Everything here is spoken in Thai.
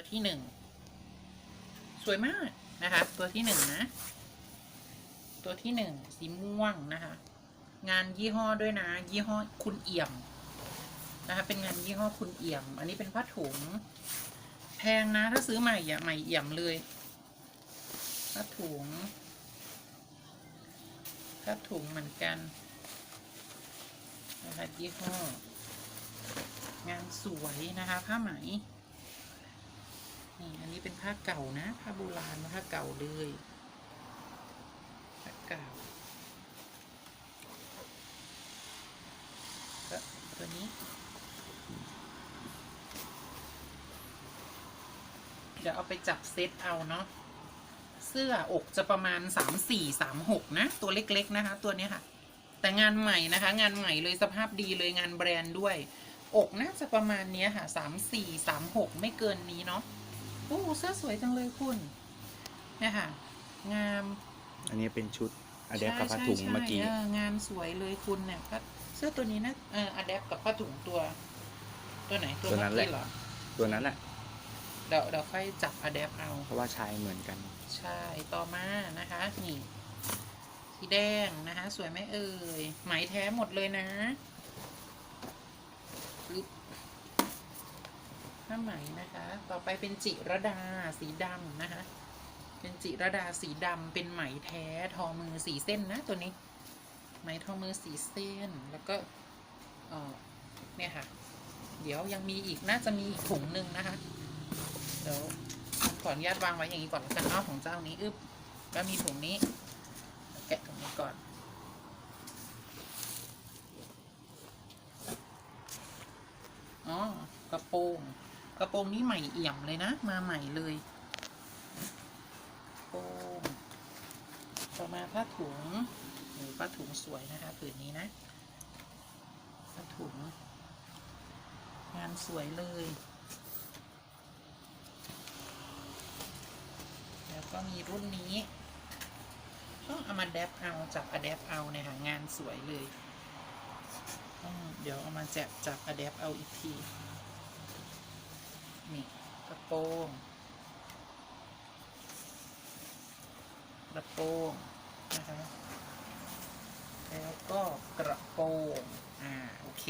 ตัวที่หนึ่งสวยมากนะคะ ตัวที่หนึ่งนะ ตัวที่หนึ่งสีม่วงนะคะ งานยี่ห้อด้วยนะ ยี่ห้อคุณเอี่ยมนะคะเป็นงานยี่ห้อคุณเอี่ยม อันนี้เป็นผ้าถุง แพงนะ ถ้าซื้อใหม่อะใหม่เอี่ยมเลยผ้าถุงผ้าถุงเหมือนกันนะคะยี่ห้องานสวยนะคะผ้าไหม นี้เป็นผ้าเก่านะ ผ้าโบราณผ้าเก่าเลยผ้าเก่าก็ตัวนี้เดี๋ยวเอาไปจับเซตเอาเนาะเสื้ออกจะประมาณสามสี่สามหกนะ ตัวเล็กๆนะคะ ตัวนี้ค่ะ แต่งานใหม่นะคะ งานใหม่เลยสภาพดีเลยงานแบรนด์ด้วย อกน่าจะประมาณนี้ค่ะสามสี่สามหกไม่เกินนี้เนาะ โอ้เสื้อสวยจังเลยคุณเนี่ยค่ะ งามอันนี้เป็นชุดอะแดปกับผ้าถุงใช่เมื่อกี้ใช่งามสวยเลยคุณเนี่ยก็เสื้อตัวนี้นะเอออะแดปกับผ้าถุงตัว ตัวไหนตัวตัวนั้นเมื่อแหละกี้เหรอตัวนั้นแหละเดี๋ยวเดี๋ยวค่อยจับอะแดปเอา เพราะว่าชายเหมือนกัน ใช่ต่อมานะคะนี่สีแดงนะคะ สวยไหมเอ่ยไหมแท้หมดเลยนะปึ๊บ ผ้าไหมนะคะ ต่อไปเป็นจิรดาสีดำนะคะ เป็นจิรดาสีดำเป็นไหมแท้ทอมือสีเส้นนะตัวนี้ ไหมทอมือสีเส้นแล้วก็เนี่ยค่ะ เดี๋ยวยังมีอีกน่าจะมีอีกถุงหนึ่งนะคะเดี๋ยวขออนุญาตวางไว้อย่างนี้ก่อนแล้วกันเนาะของเจ้านี้อึบแล้วมีถุงนี้ แกะถุงนี้ก่อนอ๋อกระโปรง กระโปรงนี้ใหม่เอี่ยมเลยนะ มาใหม่เลยกระโปรงต่อมาผ้าถุงโอ้ผ้าถุงสวยนะคะผืนนี้นะผ้าถุง งานสวยเลย แล้วก็มีรุ่นนี้ก็เอามาแดปเอาจับอะแดปเอาเนี่ยงานสวยเลย เดี๋ยวเอามาแจับจับอะแดปเอาอีกที โปงกระโปงนะคะแล้วก็กระโปงอ่า โอเค